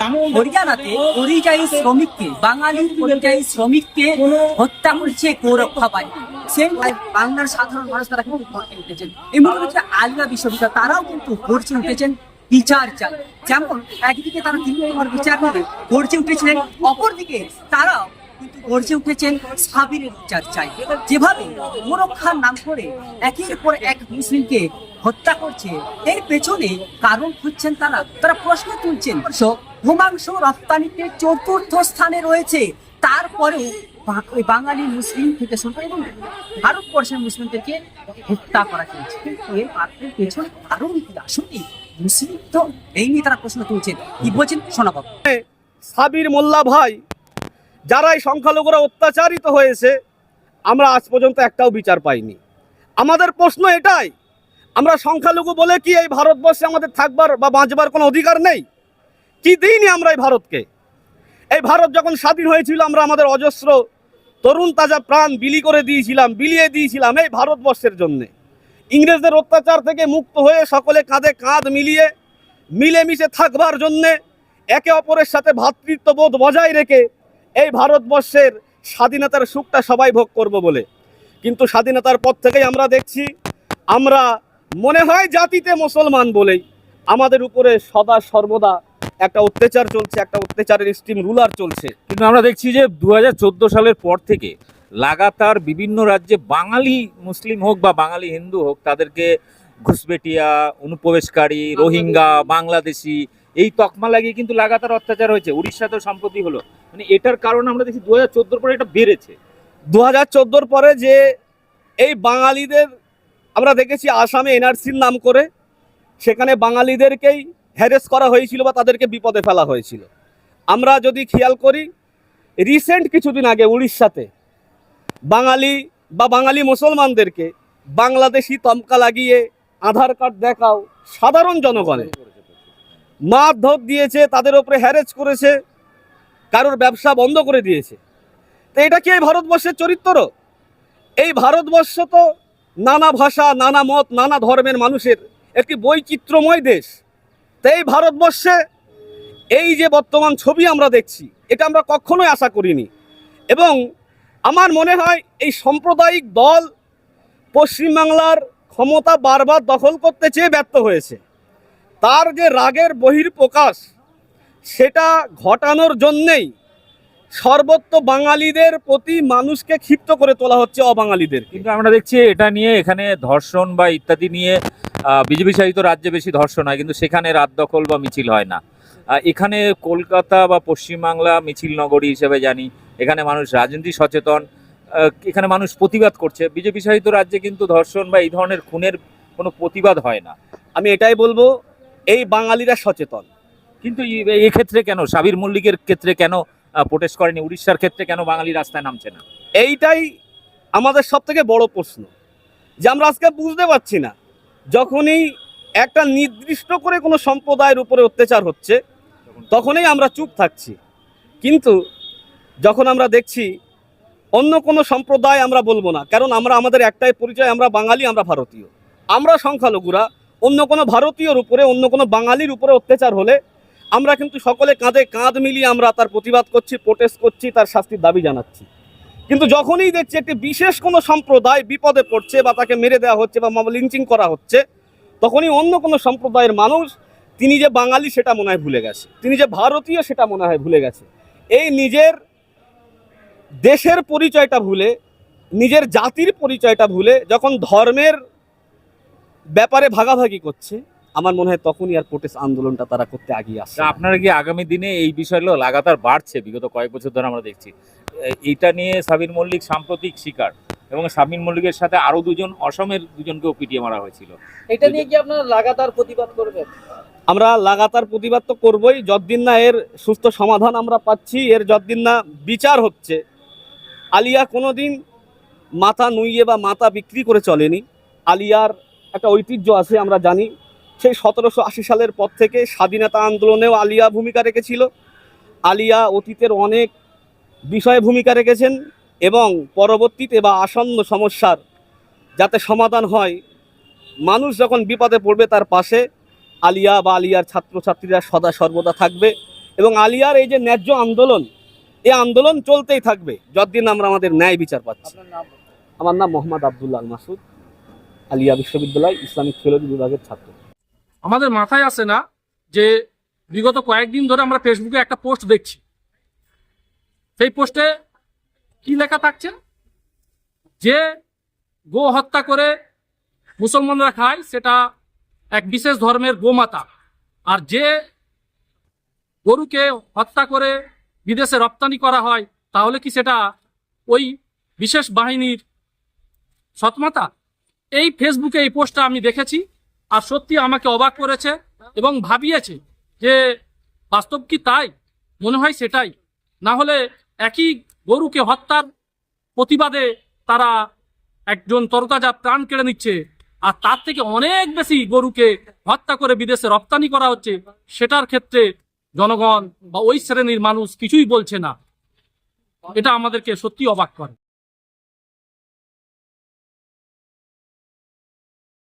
হরিয়ানাতে পরিযায়ী শ্রমিককে বাঙালি পরিযায়ী শ্রমিককে হত্যা করছে গৌরক্ষা বাহিনী। সেই বাংলার সাধারণ মানুষ তারা কিন্তু উঠেছেন এই মনে হচ্ছে আলিয়া বিশ্ববিদ্যালয় তারাও কিন্তু গর্জে উঠেছেন বিচার চাই যেমন একদিকে তারা তৃণমূল বিচার করে গর্জে উঠেছিলেন। অপরদিকে তারাও কিন্তু গর্জে উঠেছেন সাবিরের বিচার চাই যেভাবে গোরক্ষার নাম করে একের পর এক মুসলিমকে হত্যা করছে এর পেছনে কারণ খুঁজছেন তারা। তারা প্রশ্ন তুলছেন গোমাংস রপ্তানিতে চতুর্থ স্থানে রয়েছে। তারপরে বাঙালি মুসলিম থেকে শুরু এবং ভারতবর্ষের মুসলিমদেরকে হত্যা করা চলছে কিন্তু এর পাত্রের পেছনে কি আসলে মুসলিম তো এই নিয়ে তারা প্রশ্ন তুলছেন কি বলছেন শোনাবো সাবির মোল্লা ভাই যারা এই সংখ্যালঘুরা অত্যাচারিত হয়েছে, আমরা আজ পর্যন্ত একটাও বিচার পাইনি। আমাদের প্রশ্ন এটাই, আমরা সংখ্যালঘু বলে কি এই ভারতবর্ষে আমাদের থাকবার বা বাঁচবার কোনো অধিকার নেই? কি দিইনি আমরা এই ভারতকে? এই ভারত যখন স্বাধীন হয়েছিল, আমরা আমাদের অজস্র তরুণ তাজা প্রাণ বিলি করে দিয়েছিলাম, বিলিয়ে দিয়েছিলাম এই ভারতবর্ষের জন্যে। ইংরেজদের অত্যাচার থেকে মুক্ত হয়ে সকলে কাঁধে কাঁধ মিলিয়ে, মিলেমিশে থাকবার জন্যে একে অপরের সাথে ভ্রাতৃত্ববোধ বজায় রেখে এই ভারতবর্ষের স্বাধীনতার সুখটা সবাই ভোগ করব বলে। কিন্তু স্বাধীনতার পর থেকেই আমরা দেখছি, আমরা মনে হয় জাতিতে মুসলমান বলেই আমাদের উপরে সদা সর্বদা একটা অত্যাচার চলছে একটা অত্যাচারের স্টিম রুলার চলছে। কিন্তু আমরা দেখছি যে দু হাজার চোদ্দ সালের পর থেকে লাগাতার বিভিন্ন রাজ্যে বাঙালি মুসলিম হোক বা বাঙালি হিন্দু হোক তাদেরকে ঘুষবেটিয়া অনুপ্রবেশকারী রোহিঙ্গা বাংলাদেশি এই তকমা লাগিয়ে কিন্তু লাগাতার অত্যাচার হয়েছে। উড়িষ্যাতেও সম্প্রতি হলো। মানে এটার কারণ আমরা দেখছি দু হাজার চোদ্দোর পরে এটা বেড়েছে। দু হাজার চোদ্দোর পরে যে এই বাঙালিদের আমরা দেখেছি আসামে এনআরসির নাম করে সেখানে বাঙালিদেরকেই হ্যারেস করা হয়েছিল বা তাদেরকে বিপদে ফেলা হয়েছিল। আমরা যদি খেয়াল করি রিসেন্ট কিছুদিন আগে উড়িষ্যাতে বাঙালি বা বাঙালি মুসলমানদেরকে বাংলাদেশি তমকা লাগিয়ে আধার কার্ড দেখাও সাধারণ জনগণের। মারধর দিয়েছে, তাদের ওপরে হ্যারেজ করেছে, কারোর ব্যবসা বন্ধ করে দিয়েছে। তো এটা কি এই ভারতবর্ষের চরিত্র? এই ভারতবর্ষ তো নানা ভাষা, নানা মত, নানা ধর্মের মানুষের একটি বৈচিত্র্যময় দেশ। তো এই ভারতবর্ষে এই যে বর্তমান ছবি আমরা দেখছি, এটা আমরা কখনোই আশা করিনি। এবং আমার মনে হয় এই সাম্প্রদায়িক দল পশ্চিমবাংলার ক্ষমতা বারবার দখল করতে চেয়ে ব্যর্থ হয়েছে। তার যে রাগের বহির্প্রকাশ সেটা ঘটানোর জন্যেই সর্বত্র বাঙালিদের প্রতি মানুষকে ক্ষিপ্ত করে তোলা হচ্ছে অবাঙালিদের। কিন্তু আমরা দেখছি এটা নিয়ে এখানে ধর্ষণ বা ইত্যাদি নিয়ে বিজেপি শাসিত রাজ্যে বেশি ধর্ষণ হয় কিন্তু সেখানে রাত দখল বা মিছিল হয় না। এখানে কলকাতা বা পশ্চিমবাংলা মিছিল নগরী হিসেবে জানি এখানে মানুষ রাজনীতি সচেতন এখানে মানুষ প্রতিবাদ করছে। বিজেপি শাসিত রাজ্যে কিন্তু ধর্ষণ বা এই ধরনের খুনের কোনো প্রতিবাদ হয় না। আমি এটাই বলব এই বাঙালিরা সচেতন। কিন্তু ক্ষেত্রে কেন? সাবির মল্লিকের ক্ষেত্রে কেন প্রোটেস্ট করেনি? উড়িষ্যার ক্ষেত্রে কেন বাঙালি রাস্তায় নামছে না? এইটাই আমাদের সব থেকে বড় প্রশ্ন যে আমরা আজকে বুঝতে পারছি না যখনই একটা নির্দিষ্ট করে কোনো সম্প্রদায়ের উপরে অত্যাচার হচ্ছে, তখনই আমরা চুপ থাকছি। কিন্তু যখন আমরা দেখছি অন্য কোনো সম্প্রদায় আমরা বলব না, কারণ আমরা, আমাদের একটাই পরিচয়, আমরা বাঙালি, আমরা ভারতীয়। আমরা সংখ্যালঘুরা, অন্য কোনো ভারতীয়র উপরে, অন্য কোনো বাঙালির উপরে অত্যাচার হলে আমরা কিন্তু সকলে কাঁধে কাঁধ মিলিয়ে আমরা তার প্রতিবাদ করছি প্রোটেস্ট করছি, তার শাস্তির দাবি জানাচ্ছি। কিন্তু যখনই দেখছি একটি বিশেষ কোনো সম্প্রদায় বিপদে পড়ছে বা তাকে মেরে দেওয়া হচ্ছে বা লিঞ্চিং করা হচ্ছে, তখনই অন্য কোনো সম্প্রদায়ের মানুষ, তিনি যে বাঙালি সেটা মনে হয় ভুলে গেছে। তিনি যে ভারতীয় সেটা মনে হয় ভুলে গেছে। এই নিজের দেশের পরিচয়টা ভুলে, নিজের জাতির পরিচয়টা ভুলে, যখন ধর্মের ব্যাপারে ভাগাভাগি করছে, আমার মনে হয় তখনই আর প্রোটেস্ট আন্দোলনটা তারা করতে আগিয়ে আসছে আপনারা কি আগামী দিনে এই বিষয়গুলো লাগাতার বাড়ছে? বিগত কয়েক বছর ধরে আমরা দেখছি। এইটা নিয়ে সাবির মল্লিক সাম্প্রতিক শিকার এবং সাবির মল্লিকের সাথে আরও দুজন অসমের দুজনকেও পিটিয়ে মারা হয়েছিল। এটা নিয়ে কি আপনারা লাগাতার প্রতিবাদ করবেন? আমরা লাগাতার প্রতিবাদ তো করবই যতদিন না এর সুস্থ সমাধান আমরা পাচ্ছি এর যতদিন না বিচার হচ্ছে আলিয়া কোনোদিন মাথা নুইয়ে বা মাথা বিক্রি করে চলেনি। আলিয়ার একটা ঐতিহ্য আছে আমরা জানি। সেই সতেরোশো আশি সালের পর থেকে স্বাধীনতা আন্দোলনেও আলিয়া ভূমিকা রেখেছিল। আলিয়া অতীতের অনেক বিষয়ে ভূমিকা রেখেছেন এবং পরবর্তীতে বা আসন্ন সমস্যার যাতে সমাধান হয় মানুষ যখন বিপদে পড়বে তার পাশে আলিয়া বা আলিয়ার ছাত্রছাত্রীরা সদা সর্বদা থাকবে এবং আলিয়ার এই যে ন্যায্য আন্দোলন এই আন্দোলন চলতেই থাকবে যতদিন আমরা আমাদের ন্যায় বিচার পাচ্ছি। আমার নাম মোহাম্মদ আবদুল্লাহ আল মাসুদ আলিয়া বিশ্ববিদ্যালয় ইসলামিক ফিলোজি বিভাগের ছাত্র। আমাদের মাথায় আসে না যে বিগত কয়েকদিন ধরে আমরা ফেসবুকে একটা পোস্ট দেখছি। সেই পোস্টে কি লেখা থাকছে? যে গো হত্যা করে মুসলমানরা খায়, সেটা এক বিশেষ ধর্মের গোমাতা। আর যে গরুকে হত্যা করে বিদেশে রপ্তানি করা হয়, তাহলে কি সেটা ওই বিশেষ বাহিনীর সৎমাতা? এই ফেসবুকে এই পোস্টটা আমি দেখেছি, আর সত্যি আমাকে অবাক করেছে এবং ভাবিয়েছে যে বাস্তব কি তাই? মনে হয় সেটাই। না হলে একই গরুকে হত্যার প্রতিবাদে তারা একজন তরতাজা প্রাণ কেড়ে নিচ্ছে। আর তার থেকে অনেক বেশি গরুকে হত্যা করে বিদেশে রপ্তানি করা হচ্ছে, সেটার ক্ষেত্রে জনগণ বা ওই শ্রেণির মানুষ কিছুই বলছে না। এটা আমাদেরকে সত্যি অবাক করে।